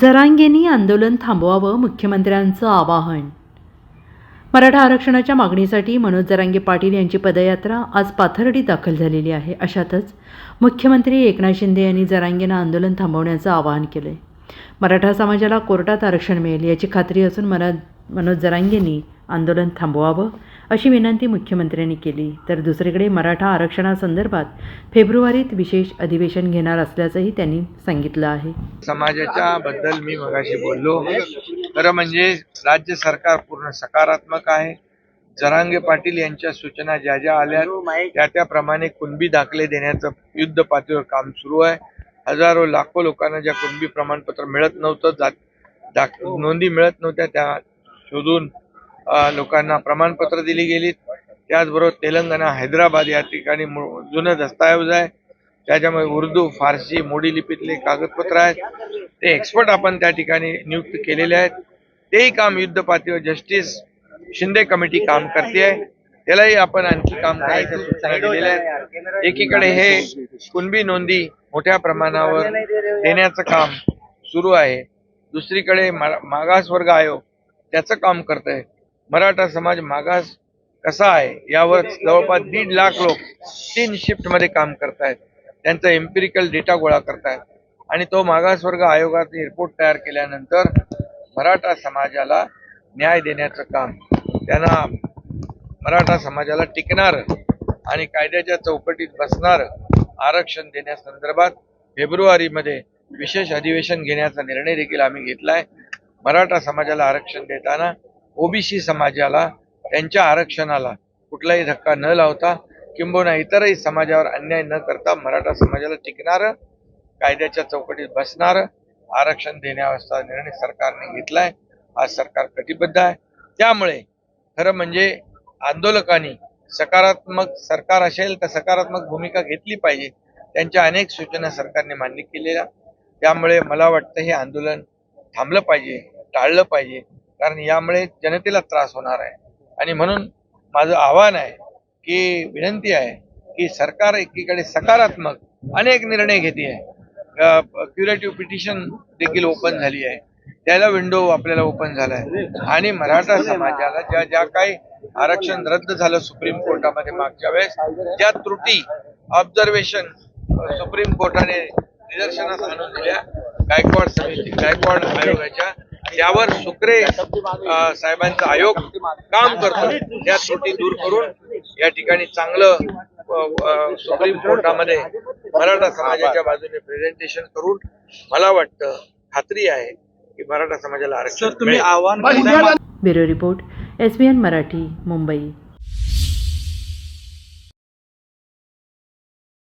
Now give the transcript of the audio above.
जरांगेंनी आंदोलन थांबवावं मुख्यमंत्र्यांचं आवाहन. मराठा आरक्षणाच्या मागणीसाठी मनोज जरांगे पाटील यांची पदयात्रा आज पाथर्डी दाखल झालेली आहे. अशातच मुख्यमंत्री एकनाथ शिंदे यांनी जरांगेंना आंदोलन थांबवण्याचं आवाहन केलं आहे मराठा समाजाला कोर्टात आरक्षण मिळेल याची खात्री असून मरा मनोज जरांगेंनी आंदोलन थांबवावं अशी विनंती मुख्यमंत्र्यांनी केली. तर दुसरीकडे मराठा आरक्षणासंदर्भात फेब्रुवारीत विशेष अधिवेशन घेणार असल्याचंही त्यांनी सांगितलं आहे. समाजाच्या बद्दल मी मगाशी बोललो. खरं म्हणजे राज्य सरकार पूर्ण सकारात्मक आहे. जरांगे पाटील यांच्या सूचना ज्या ज्या आल्या त्या त्याप्रमाणे कुणबी दाखले देण्याचं युद्ध पातळीवर काम सुरू आहे. हजारो लाखो लोकांना ज्या कुणबी प्रमाणपत्र मिळत नव्हतं जात दाख नोंदी मिळत नव्हत्या त्या शोधून लोकांना प्रमाणपत्र दिली गेली. त्याचबरोबर तेलंगणा हैदराबाद या ठिकाणी मू- जुनं दस्तऐवज आहे. त्याच्यामुळे उर्दू फारसी मोडी लिपीतले कागदपत्र आहेत. ते एक्सपर्ट आपण त्या ठिकाणी नियुक्त केलेले आहेत. तेही काम युद्ध पातळीवर जस्टिस शिंदे कमिटी काम करते आहे. त्यालाही आपण आणखी काम करायच्या सूचना दिलेल्या आहेत. एकीकडे हे कुणबी नोंदी मोठ्या प्रमाणावर देण्याचं काम सुरू आहे. दुसरीकडे मा- मागासवर्ग आयोग त्याचं काम करत आहे मराठा समाज मागास कसा आहे यावर जवळपास दीड लाख लोक तीन शिफ्टमध्ये काम करतायत. त्यांचा एम्पिरिकल डेटा गोळा करतायत. आणि तो मागासवर्ग आयोगाचे रिपोर्ट तयार केल्यानंतर मराठा समाजाला न्याय देण्याचं काम. त्यांना मराठा समाजाला टिकणार आणि कायद्याच्या चौकटीत बसणार आरक्षण देण्यासंदर्भात फेब्रुवारीमध्ये विशेष अधिवेशन घेण्याचा निर्णय देखील आम्ही घेतला आहे मराठा समाजाला आरक्षण देताना ओबीसी समाजाला त्यांच्या आरक्षणाला कुठलाही धक्का न लावता किंबहुना इतरही समाजावर अन्याय न करता मराठा समाजाला टिकणारं कायद्याच्या चौकटीत बसणारं आरक्षण देण्याचा निर्णय सरकारने घेतला आहे आज सरकार कटिबद्ध आहे. त्यामुळे खरं म्हणजे आंदोलकांनी सकारात्मक सरकार असेल तर सकारात्मक भूमिका घेतली पाहिजे त्यांच्या अनेक सूचना सरकारने मान्य केलेल्या. त्यामुळे मला वाटतं हे आंदोलन थांबलं पाहिजे टाळलं पाहिजे. कारण यामुळे जनतेला त्रास होणार आहे. आणि म्हणून माझं आव्हान आहे की विनंती आहे की सरकार एकीकडे सकारात्मक अनेक निर्णय घेते आहे. क्युरेटिव्ह पिटिशन देखील ओपन झाली आहे. त्याला विंडो आपल्याला ओपन झाला आहे. आणि मराठा समाजाला ज्या ज्या काही आरक्षण रद्द झालं सुप्रीम कोर्टामध्ये मागच्या वेळेस ज्या त्रुटी ऑब्झर्वेशन सुप्रीम कोर्टाने निदर्शनास आणून दिल्या गायकवाड समिती गायकवाड आयोगाच्या त्यावर सुक्रे साहेबांचा आयोग काम करतो त्या त्रुटी दूर करून या ठिकाणी चांगलं सुप्रीम कोर्टामध्ये मराठा समाजाच्या बाजूने प्रेझेंटेशन करून मला वाटतं खात्री आहे की मराठा समाजाला आरक्षण सर तुम्ही. आव्हान bureau report S Marathi Mumbai.